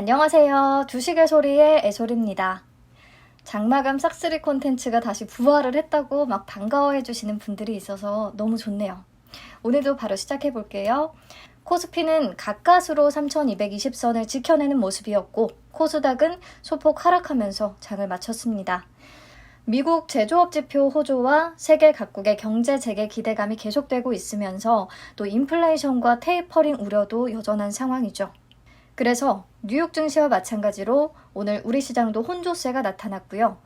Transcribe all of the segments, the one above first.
안녕하세요. 주식의 소리의 애소리입니다. 장마감 싹쓸이 콘텐츠가 다시 부활을 했다고 막 반가워해 주시는 분들이 있어서 너무 좋네요. 오늘도 바로 시작해 볼게요. 코스피는 가까스로 3220선을 지켜내는 모습이었고 코스닥은 소폭 하락하면서 장을 마쳤습니다. 미국 제조업 지표 호조와 세계 각국의 경제 재개 기대감이 계속되고 있으면서 또 인플레이션과 테이퍼링 우려도 여전한 상황이죠. 그래서 뉴욕 증시와 마찬가지로 오늘 우리 시장도 혼조세가 나타났고요.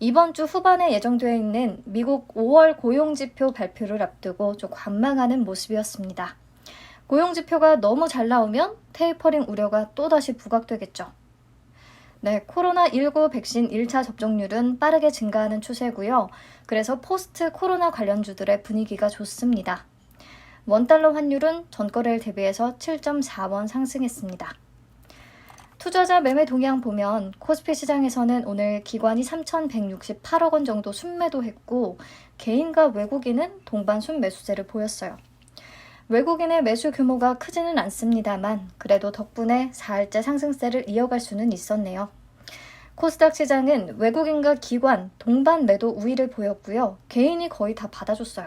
이번 주 후반에 예정되어 있는 미국 5월 고용지표 발표를 앞두고 좀 관망하는 모습이었습니다. 고용지표가 너무 잘 나오면 테이퍼링 우려가 또다시 부각되겠죠. 네, 코로나19 백신 1차 접종률은 빠르게 증가하는 추세고요. 그래서 포스트 코로나 관련주들의 분위기가 좋습니다. 원달러 환율은 전거래일 대비해서 7.4원 상승했습니다. 투자자 매매 동향 보면 코스피 시장에서는 오늘 기관이 3,168억 원 정도 순매도했고 개인과 외국인은 동반 순매수세를 보였어요. 외국인의 매수 규모가 크지는 않습니다만 그래도 덕분에 4일째 상승세를 이어갈 수는 있었네요. 코스닥 시장은 외국인과 기관 동반 매도 우위를 보였고요. 개인이 거의 다 받아줬어요.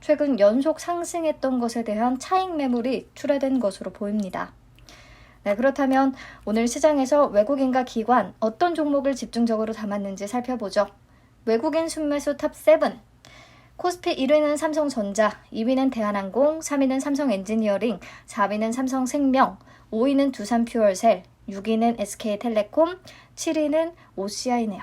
최근 연속 상승했던 것에 대한 차익 매물이 출하된 것으로 보입니다. 네, 그렇다면 오늘 시장에서 외국인과 기관 어떤 종목을 집중적으로 담았는지 살펴보죠. 외국인 순매수 탑 7. 코스피 1위는 삼성전자, 2위는 대한항공, 3위는 삼성엔지니어링, 4위는 삼성생명, 5위는 두산퓨얼셀, 6위는 SK텔레콤, 7위는 OCI네요.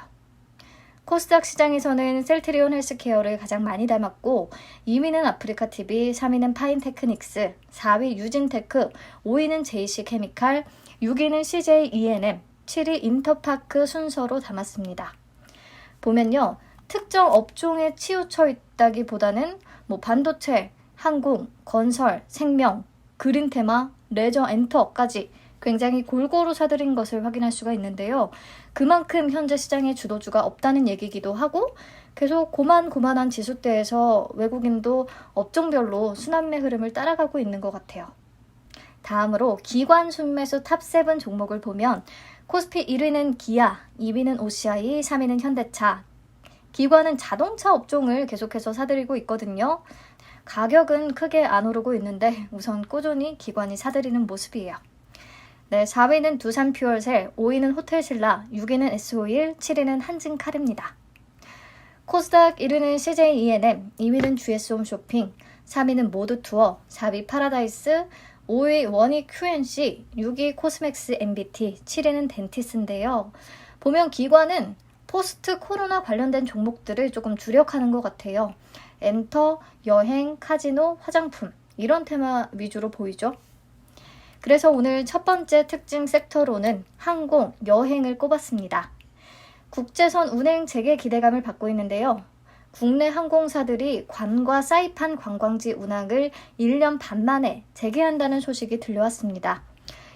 코스닥 시장에서는 셀트리온 헬스케어를 가장 많이 담았고 2위는 아프리카TV, 3위는 파인테크닉스, 4위 유진테크, 5위는 JC케미칼, 6위는 CJ ENM, 7위 인터파크 순서로 담았습니다. 보면요. 특정 업종에 치우쳐 있다기보다는 뭐 반도체, 항공, 건설, 생명, 그린 테마, 레저 엔터까지 굉장히 골고루 사들인 것을 확인할 수가 있는데요. 그만큼 현재 시장의 주도주가 없다는 얘기기도 하고 계속 고만고만한 지수대에서 외국인도 업종별로 순환매 흐름을 따라가고 있는 것 같아요. 다음으로 기관 순매수 탑7 종목을 보면 코스피 1위는 기아, 2위는 OCI, 3위는 현대차. 기관은 자동차 업종을 계속해서 사들이고 있거든요. 가격은 크게 안 오르고 있는데 우선 꾸준히 기관이 사들이는 모습이에요. 네, 4위는 두산 퓨얼셀, 5위는 호텔신라, 6위는 S51, 7위는 한진칼입니다. 코스닥 1위는 CJ ENM, 2위는 GS홈쇼핑, 3위는 모드투어, 4위 파라다이스, 5위 원익 QNC, 6위 코스맥스 MBT, 7위는 덴티스인데요. 보면 기관은 포스트 코로나 관련된 종목들을 조금 주력하는 것 같아요. 엔터, 여행, 카지노, 화장품 이런 테마 위주로 보이죠. 그래서 오늘 첫 번째 특징 섹터로는 항공, 여행을 꼽았습니다. 국제선 운행 재개 기대감을 받고 있는데요. 국내 항공사들이 관과 사이판 관광지 운항을 1년 반 만에 재개한다는 소식이 들려왔습니다.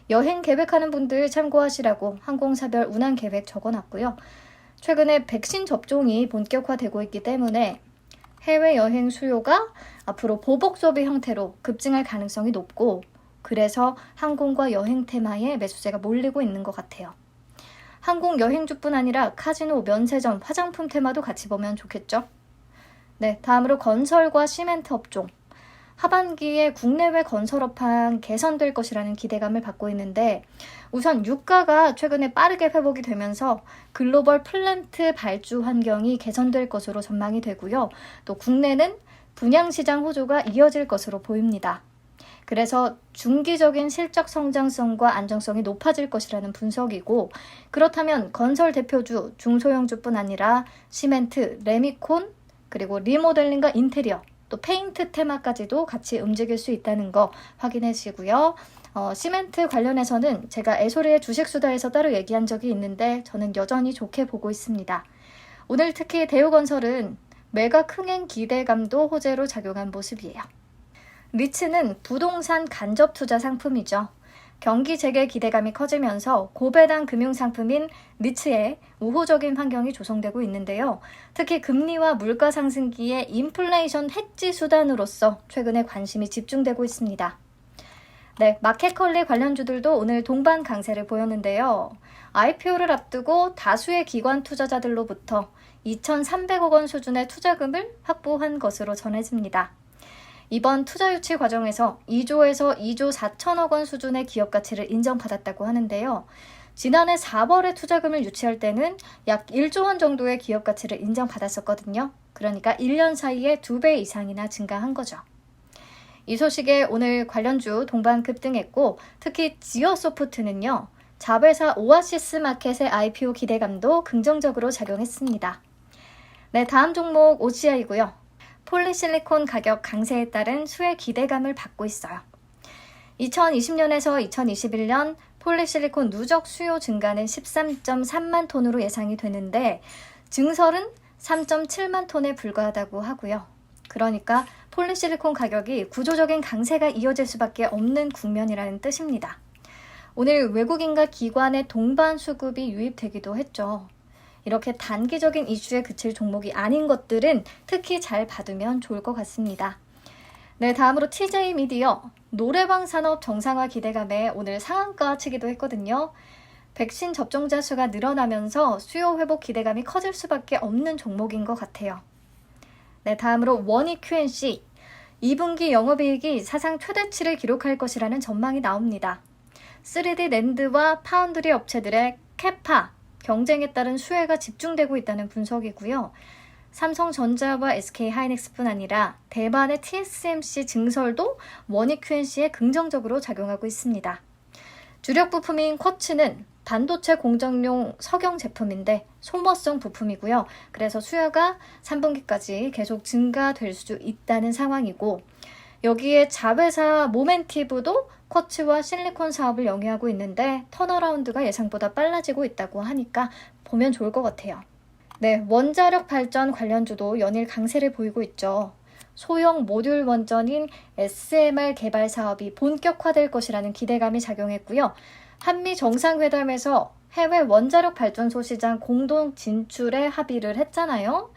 여행 계획하는 분들 참고하시라고 항공사별 운항 계획 적어놨고요. 최근에 백신 접종이 본격화되고 있기 때문에 해외 여행 수요가 앞으로 보복 소비 형태로 급증할 가능성이 높고 그래서 항공과 여행 테마에 매수세가 몰리고 있는 것 같아요. 항공 여행주뿐 아니라 카지노, 면세점, 화장품 테마도 같이 보면 좋겠죠? 네, 다음으로 건설과 시멘트 업종. 하반기에 국내외 건설업황 개선될 것이라는 기대감을 받고 있는데 우선 유가가 최근에 빠르게 회복이 되면서 글로벌 플랜트 발주 환경이 개선될 것으로 전망이 되고요. 또 국내는 분양시장 호조가 이어질 것으로 보입니다. 그래서 중기적인 실적 성장성과 안정성이 높아질 것이라는 분석이고 그렇다면 건설 대표주 중소형주뿐 아니라 시멘트, 레미콘 그리고 리모델링과 인테리어 또 페인트 테마까지도 같이 움직일 수 있다는 거 확인해 주시고요. 어, 시멘트 관련해서는 제가 애소리의 주식수다에서 따로 얘기한 적이 있는데 저는 여전히 좋게 보고 있습니다. 오늘 특히 대우건설은 매각 흥행 기대감도 호재로 작용한 모습이에요. 리츠는 부동산 간접 투자 상품이죠. 경기 재개 기대감이 커지면서 고배당 금융 상품인 리츠에 우호적인 환경이 조성되고 있는데요. 특히 금리와 물가 상승기에 인플레이션 해지 수단으로서 최근에 관심이 집중되고 있습니다. 네, 마켓컬리 관련주들도 오늘 동반 강세를 보였는데요. IPO를 앞두고 다수의 기관 투자자들로부터 2,300억 원 수준의 투자금을 확보한 것으로 전해집니다. 이번 투자 유치 과정에서 2조에서 2조 4천억 원 수준의 기업 가치를 인정받았다고 하는데요. 지난해 4월에 투자금을 유치할 때는 약 1조 원 정도의 기업 가치를 인정받았었거든요. 그러니까 1년 사이에 2배 이상이나 증가한 거죠. 이 소식에 오늘 관련주 동반 급등했고 특히 지어소프트는요. 자회사 오아시스 마켓의 IPO 기대감도 긍정적으로 작용했습니다. 네, 다음 종목 OCI고요. 폴리실리콘 가격 강세에 따른 수혜 기대감을 받고 있어요. 2020년에서 2021년 폴리실리콘 누적 수요 증가는 13.3만 톤으로 예상이 되는데 증설은 3.7만 톤에 불과하다고 하고요. 그러니까 폴리실리콘 가격이 구조적인 강세가 이어질 수밖에 없는 국면이라는 뜻입니다. 오늘 외국인과 기관의 동반 수급이 유입되기도 했죠. 이렇게 단기적인 이슈에 그칠 종목이 아닌 것들은 특히 잘 받으면 좋을 것 같습니다. 네, 다음으로 TJ 미디어 노래방 산업 정상화 기대감에 오늘 상한가 치기도 했거든요. 백신 접종자 수가 늘어나면서 수요 회복 기대감이 커질 수밖에 없는 종목인 것 같아요. 네, 다음으로 원익 QNC 2분기 영업이익이 사상 최대치를 기록할 것이라는 전망이 나옵니다. 3D 랜드와 파운드리 업체들의 캐파, 경쟁에 따른 수혜가 집중되고 있다는 분석이고요. 삼성전자와 SK하이닉스뿐 아니라 대만의 TSMC 증설도 QNC에 긍정적으로 작용하고 있습니다. 주력 부품인 쿼츠는 반도체 공정용 석영 제품인데 소모성 부품이고요. 그래서 수요가 3분기까지 계속 증가될 수 있다는 상황이고 여기에 자회사 모멘티브도 쿼츠와 실리콘 사업을 영위하고 있는데 턴어라운드가 예상보다 빨라지고 있다고 하니까 보면 좋을 것 같아요. 네, 원자력 발전 관련주도 연일 강세를 보이고 있죠. 소형 모듈 원전인 SMR 개발 사업이 본격화될 것이라는 기대감이 작용했고요. 한미 정상회담에서 해외 원자력 발전소 시장 공동 진출에 합의를 했잖아요.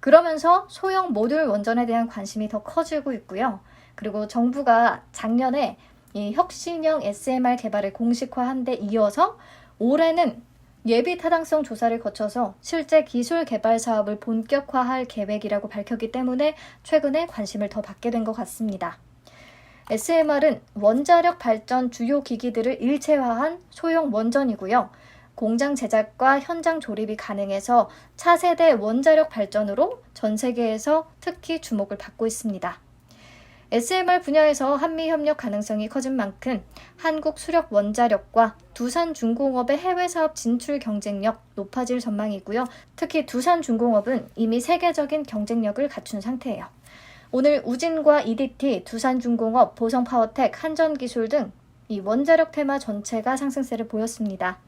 그러면서 소형 모듈 원전에 대한 관심이 더 커지고 있고요. 그리고 정부가 작년에 이 혁신형 SMR 개발을 공식화한 데 이어서 올해는 예비 타당성 조사를 거쳐서 실제 기술 개발 사업을 본격화할 계획이라고 밝혔기 때문에 최근에 관심을 더 받게 된 것 같습니다. SMR은 원자력 발전 주요 기기들을 일체화한 소형 원전이고요. 공장 제작과 현장 조립이 가능해서 차세대 원자력 발전으로 전 세계에서 특히 주목을 받고 있습니다. SMR 분야에서 한미 협력 가능성이 커진 만큼 한국 수력 원자력과 두산 중공업의 해외 사업 진출 경쟁력 높아질 전망이고요. 특히 두산 중공업은 이미 세계적인 경쟁력을 갖춘 상태예요. 오늘 우진과 EDT, 두산중공업, 보성파워텍, 한전기술 등 이 원자력 테마 전체가 상승세를 보였습니다.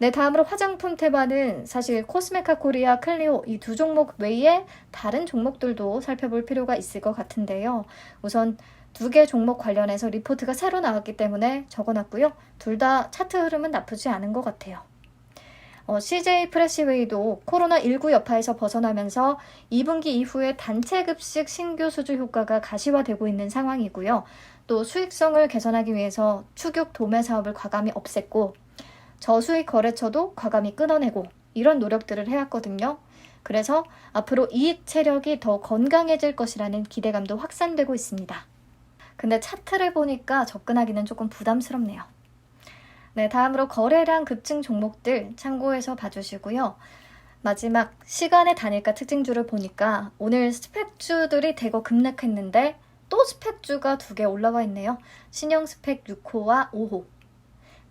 네, 다음으로 화장품 테마는 사실 코스메카 코리아, 클리오 이 두 종목 외에 다른 종목들도 살펴볼 필요가 있을 것 같은데요. 우선 두 개 종목 관련해서 리포트가 새로 나왔기 때문에 적어놨고요. 둘 다 차트 흐름은 나쁘지 않은 것 같아요. 어, CJ 프레시웨이도 코로나19 여파에서 벗어나면서 2분기 이후에 단체 급식 신규 수주 효과가 가시화되고 있는 상황이고요. 또 수익성을 개선하기 위해서 추격 도매 사업을 과감히 없앴고 저수익 거래처도 과감히 끊어내고 이런 노력들을 해왔거든요. 그래서 앞으로 이익 체력이 더 건강해질 것이라는 기대감도 확산되고 있습니다. 근데 차트를 보니까 접근하기는 조금 부담스럽네요. 네, 다음으로 거래량 급증 종목들 참고해서 봐주시고요. 마지막 시간의 단일가 특징주를 보니까 오늘 스펙주들이 대거 급락했는데 또 스펙주가 두 개 올라와 있네요. 신형 스펙 6호와 5호.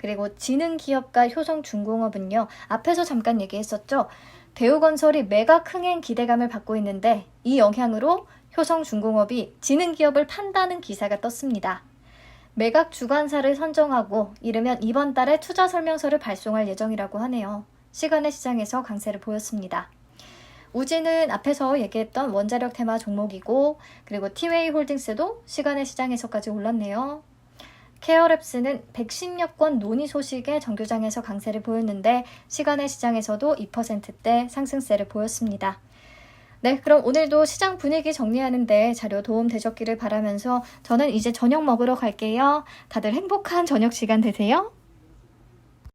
그리고 지능기업과 효성중공업은요. 앞에서 잠깐 얘기했었죠. 대우건설이 매각 흥행 기대감을 받고 있는데 이 영향으로 효성중공업이 지능기업을 판다는 기사가 떴습니다. 매각 주관사를 선정하고 이르면 이번 달에 투자 설명서를 발송할 예정이라고 하네요. 시간의 시장에서 강세를 보였습니다. 우지는 앞에서 얘기했던 원자력 테마 종목이고 그리고 티웨이 홀딩스도 시간의 시장에서까지 올랐네요. 케어랩스는 백신 여권 논의 소식에 정규장에서 강세를 보였는데 시간의 시장에서도 2%대 상승세를 보였습니다. 네, 그럼 오늘도 시장 분위기 정리하는데 자료 도움 되셨기를 바라면서 저는 이제 저녁 먹으러 갈게요. 다들 행복한 저녁 시간 되세요.